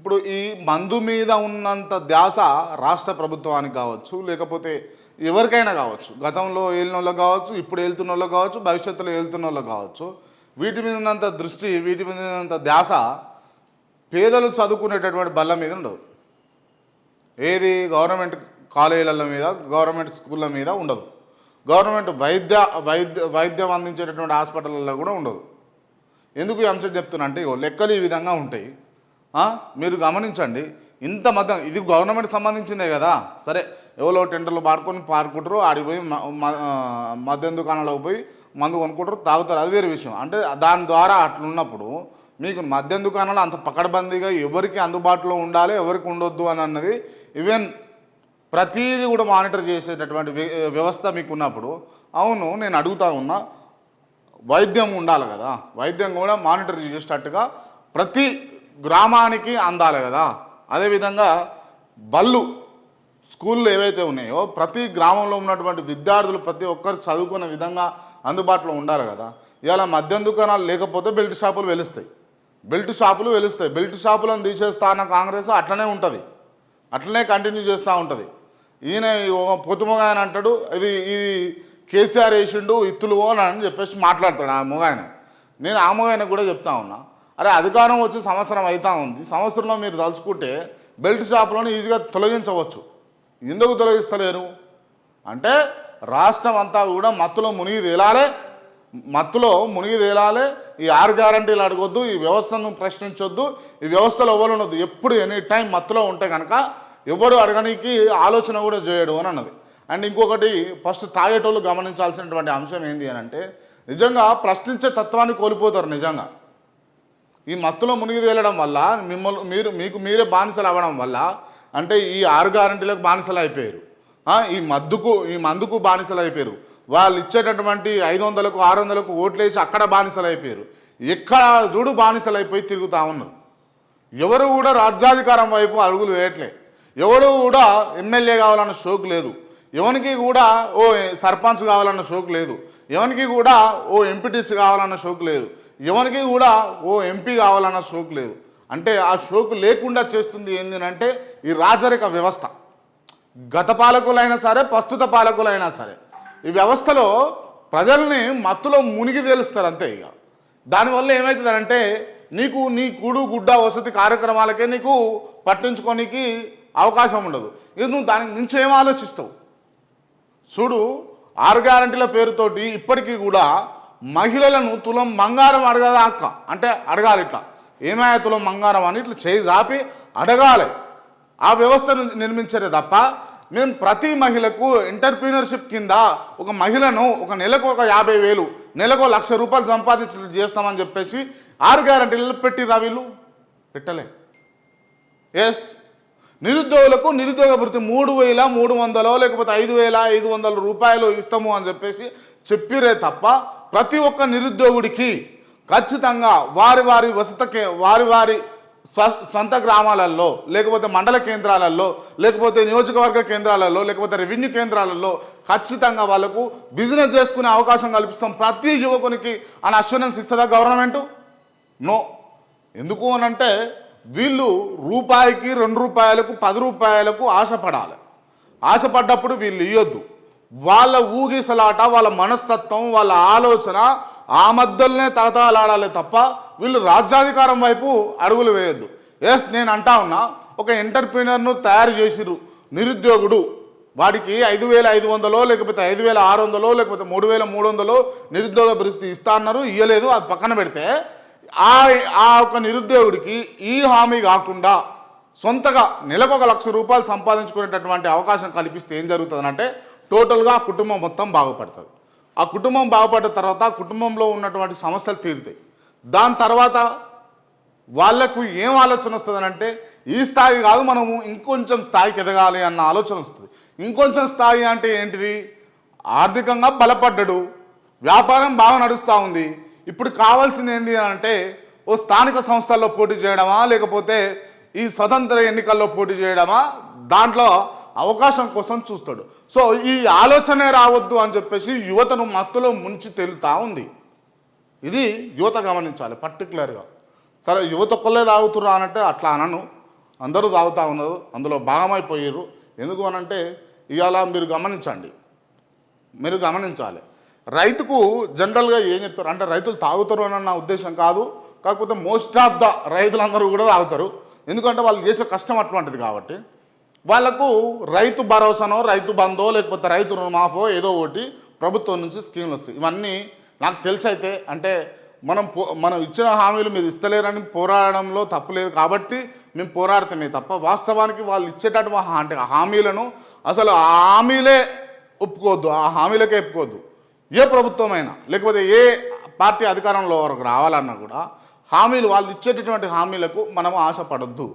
ఇప్పుడు ఈ మందు మీద ఉన్నంత ధ్యాస రాష్ట్ర ప్రభుత్వానికి కావచ్చు లేకపోతే ఎవరికైనా కావచ్చు. గతంలో వెళ్ళిన వాళ్ళకి కావచ్చు ఇప్పుడు వెళ్తున్న వాళ్ళకి కావచ్చు భవిష్యత్తులో వెళ్తున్న వాళ్ళకి కావచ్చు. వీటి మీద ఉన్నంత దృష్టి వీటి మీద ఉన్నంత ధ్యాస పేదలు చదువుకునేటటువంటి బల్ల మీద ఉండదు. ఏది గవర్నమెంట్ కాలేజీల మీద గవర్నమెంట్ స్కూళ్ళ మీద ఉండదు. గవర్నమెంట్ వైద్య వైద్య వైద్యం అందించేటటువంటి హాస్పిటల్లో కూడా ఉండదు. ఎందుకు ఈ అంశం చెప్తున్నా అంటే ఇగో లెక్కలు ఈ విధంగా ఉంటాయి. మీరు గమనించండి. ఇంత మతం ఇది గవర్నమెంట్ సంబంధించిందే కదా. సరే ఎవరో టెంటర్లు పాడుకొని పాడుకుంటారు ఆడికి పోయి మద్యం దుకాణంలోకి పోయి మందు కొనుక్కుంటారు తాగుతారు. అది వేరే విషయం. అంటే దాని ద్వారా అట్లున్నప్పుడు మీకు మద్యం దుకాణాలు అంత పకడ్బందీగా ఎవరికి అందుబాటులో ఉండాలి ఎవరికి ఉండొద్దు అని అన్నది ఈవెన్ ప్రతీది కూడా మానిటర్ చేసేటటువంటి వ్య- వ్యవస్థ మీకు ఉన్నప్పుడు అవును నేను అడుగుతా ఉన్నా వైద్యం ఉండాలి కదా. వైద్యం కూడా మానిటర్ చేసేటట్టుగా ప్రతి గ్రామానికి అందాలి కదా. అదేవిధంగా బళ్ళు స్కూళ్ళు ఏవైతే ఉన్నాయో ప్రతి గ్రామంలో ఉన్నటువంటి విద్యార్థులు ప్రతి ఒక్కరు చదువుకున్న విధంగా అందుబాటులో ఉండాలి కదా. ఇవాళ మద్యం దుకాణాలు లేకపోతే బెల్ట్ షాపులు వెలుస్తాయి. బెల్ట్ షాపులు వెలుస్తాయి. బెల్ట్ షాపులను తీసేస్తా అన్న కాంగ్రెస్ అట్లనే ఉంటుంది. అట్లనే కంటిన్యూ చేస్తూ ఉంటుంది. ఈయన పొద్దుమొగ ఆయన అంటాడు ఇది ఇది కేసీఆర్ వేసిండు ఇత్తులు అని చెప్పేసి మాట్లాడతాడు ఆ మొగాయన. నేను ఆ మొగాయన కూడా చెప్తా ఉన్నా. అరే అధికారం వచ్చి సంవత్సరం అవుతా ఉంది. సంవత్సరంలో మీరు తలుచుకుంటే బెల్ట్ షాపులను ఈజీగా తొలగించవచ్చు. ఎందుకు తొలగిస్తలేరు? అంటే రాష్ట్రం అంతా కూడా మత్తులో మునిగి తేలాలే. మత్తులో మునిగి తేలాలే. ఈ ఆరు గ్యారంటీలు అడగొద్దు ఈ వ్యవస్థను ప్రశ్నించొద్దు ఈ వ్యవస్థలో ఎవరు ఉండదు ఎప్పుడు ఎనీ టైం మత్తులో ఉంటే కనుక ఎవడు అడగడానికి ఆలోచన కూడా చేయడు అని అన్నది. అండ్ ఇంకొకటి ఫస్ట్ తాగేటోళ్ళు గమనించాల్సినటువంటి అంశం ఏంటి అని అంటే నిజంగా ప్రశ్నించే తత్వాన్ని కోల్పోతారు నిజంగా. ఈ మత్తులో మునిగి తేలడం వల్ల మిమ్మల్ని మీరు మీకు మీరే బానిసలు అవ్వడం వల్ల అంటే ఈ ఆరు గ్యారంటీలకు బానిసలు అయిపోయారు. ఈ మద్దుకు ఈ మందుకు బానిసలు అయిపోయారు. వాళ్ళు ఇచ్చేటటువంటి ఐదు వందలకు ఆరు వందలకు ఓట్లేసి అక్కడ బానిసలు అయిపోయారు. ఎక్కడ చూడు బానిసలు అయిపోయి తిరుగుతూ ఉన్నారు. ఎవరు కూడా రాజ్యాధికారం వైపు అడుగులు వేయట్లే. ఎవడు కూడా ఎమ్మెల్యే కావాలన్న షోక్ లేదు. ఎవరికి కూడా ఓ సర్పంచ్ కావాలన్న షోక్ లేదు. ఎవరికి కూడా ఓ ఎంపీటీసీ కావాలన్న షోక్ లేదు. ఎవరికి కూడా ఓ ఎంపీ కావాలన్న షోక్ లేదు. అంటే ఆ షోకు లేకుండా చేస్తుంది ఏంటంటే అంటే ఈ రాజరిక వ్యవస్థ. గత పాలకులైనా సరే ప్రస్తుత పాలకులైనా సరే ఈ వ్యవస్థలో ప్రజల్ని మత్తులో మునిగి తేలుస్తారు అంతే ఇక. దానివల్ల ఏమవుతుందంటే నీకు నీ కూడు గుడ్డ వసతి కార్యక్రమాలకే నీకు పట్టించుకోనికి అవకాశం ఉండదు. ఇది నువ్వు దానికి నుంచి ఏం ఆలోచిస్తావు? చూడు ఆరు గ్యారంటీల పేరుతోటి ఇప్పటికీ కూడా మహిళలను తులం బంగారం అడగదా అక్క? అంటే అడగాలి ఇట్లా. ఏమాయ తులం బంగారం అని ఇట్లా చేయి దాపి అడగాలి. ఆ వ్యవస్థను నిర్మించరే తప్ప మేము ప్రతి మహిళకు ఎంటర్ప్రీనర్షిప్ కింద ఒక మహిళను ఒక నెలకు ఒక యాభై వేలు నెలకు లక్ష రూపాయలు సంపాదించి చేస్తామని చెప్పేసి ఆరు గ్యారంటీలు పెట్టిరా వీళ్ళు? పెట్టలే. ఎస్ నిరుద్యోగులకు నిరుద్యోగ వృత్తి మూడు వేల మూడు వందలో లేకపోతే ఐదు వేల ఐదు వందల రూపాయలు ఇస్తాము అని చెప్పేసి చెప్పిరే తప్ప ప్రతి ఒక్క నిరుద్యోగుడికి ఖచ్చితంగా వారి వారి వసత కే వారి వారి స్వ సొంత గ్రామాలలో లేకపోతే మండల కేంద్రాలలో లేకపోతే నియోజకవర్గ కేంద్రాలలో లేకపోతే రెవెన్యూ కేంద్రాలలో ఖచ్చితంగా వాళ్ళకు బిజినెస్ చేసుకునే అవకాశం కల్పిస్తాం. ప్రతి యువకునికి అని అష్యూరెన్స్ ఇస్తుందా గవర్నమెంటు? నో. ఎందుకు అని అంటే వీళ్ళు రూపాయికి రెండు రూపాయలకు పది రూపాయలకు ఆశపడాలి. ఆశపడ్డప్పుడు వీళ్ళు ఇవ్వద్దు వాళ్ళ ఊగిసలాట వాళ్ళ మనస్తత్వం వాళ్ళ ఆలోచన ఆ మధ్యలోనే తగతలాడాలి తప్ప వీళ్ళు రాజ్యాధికారం వైపు అడుగులు వేయొద్దు. ఎస్ నేను అంటా ఉన్నా ఒక ఎంటర్ప్రీనర్ను తయారు చేసిరు నిరుద్యోగుడు. వాడికి ఐదు వేల ఐదు వందలో లేకపోతే ఐదు వేల ఆరు వందలో లేకపోతే మూడు వేల మూడు వందలో నిరుద్యోగ భృతి ఇస్తా అన్నారు ఇవ్వలేదు అది పక్కన పెడితే ఆ ఆ ఒక నిరుద్యోగుడికి ఈ హామీ కాకుండా సొంతగా నెలకు ఒక లక్ష రూపాయలు సంపాదించుకునేటటువంటి అవకాశం కల్పిస్తే ఏం జరుగుతుందంటే టోటల్గా ఆ కుటుంబం మొత్తం బాగుపడుతుంది. ఆ కుటుంబం బాగుపడ్డ తర్వాత కుటుంబంలో ఉన్నటువంటి సమస్యలు తీరుతాయి. దాని తర్వాత వాళ్ళకు ఏం ఆలోచన వస్తుంది అంటే ఈ స్థాయి కాదు మనము ఇంకొంచెం స్థాయికి ఎదగాలి అన్న ఆలోచన వస్తుంది. ఇంకొంచెం స్థాయి అంటే ఏంటిది? ఆర్థికంగా బలపడ్డడు. వ్యాపారం బాగా నడుస్తూ ఉంది. ఇప్పుడు కావాల్సింది ఏంటి అని అంటే ఓ స్థానిక సంస్థల్లో పోటీ చేయడమా లేకపోతే ఈ స్వతంత్ర ఎన్నికల్లో పోటీ చేయడమా దాంట్లో అవకాశం కోసం చూస్తాడు. సో ఈ ఆలోచనే రావద్దు అని చెప్పేసి యువతను మత్తులో ముంచి తేలుతా ఉంది. ఇది యువత గమనించాలి పర్టికులర్గా సరే యువత ఒక్కళ్ళే తాగుతురా అనంటే అట్లా అనను. అందరూ తాగుతూ ఉన్నారు అందులో భాగమైపోయారు ఎందుకు అనంటే ఇవాళ మీరు గమనించండి. మీరు గమనించాలి. రైతుకు జనరల్గా ఏం చెప్తారు? అంటే రైతులు తాగుతారు అని నా ఉద్దేశం కాదు. కాకపోతే మోస్ట్ ఆఫ్ ద రైతులందరూ కూడా తాగుతారు. ఎందుకంటే వాళ్ళు చేసే కష్టం అటువంటిది కాబట్టి. వాళ్ళకు రైతు భరోసానో రైతు బంధో లేకపోతే రైతు రుణమాఫో ఏదో ఒకటి ప్రభుత్వం నుంచి స్కీమ్లు వస్తాయి. ఇవన్నీ నాకు తెలిసి అయితే అంటే మనం పో మనం ఇచ్చిన హామీలు మీరు ఇస్తలేరని పోరాడడంలో తప్పులేదు కాబట్టి మేము పోరాడుతున్నాయి తప్ప వాస్తవానికి వాళ్ళు ఇచ్చేటటువంటి హా- అంటే హామీలను అసలు ఆ హామీలే ఒప్పుకోవద్దు. ఆ హామీలకే ఒప్పుకోవద్దు. ఏ ప్రభుత్వమైనా లేకపోతే ఏ పార్టీ అధికారంలో వరకు రావాలన్నా కూడా హామీలు వాళ్ళు ఇచ్చేటటువంటి హామీలకు మనం ఆశపడద్దు.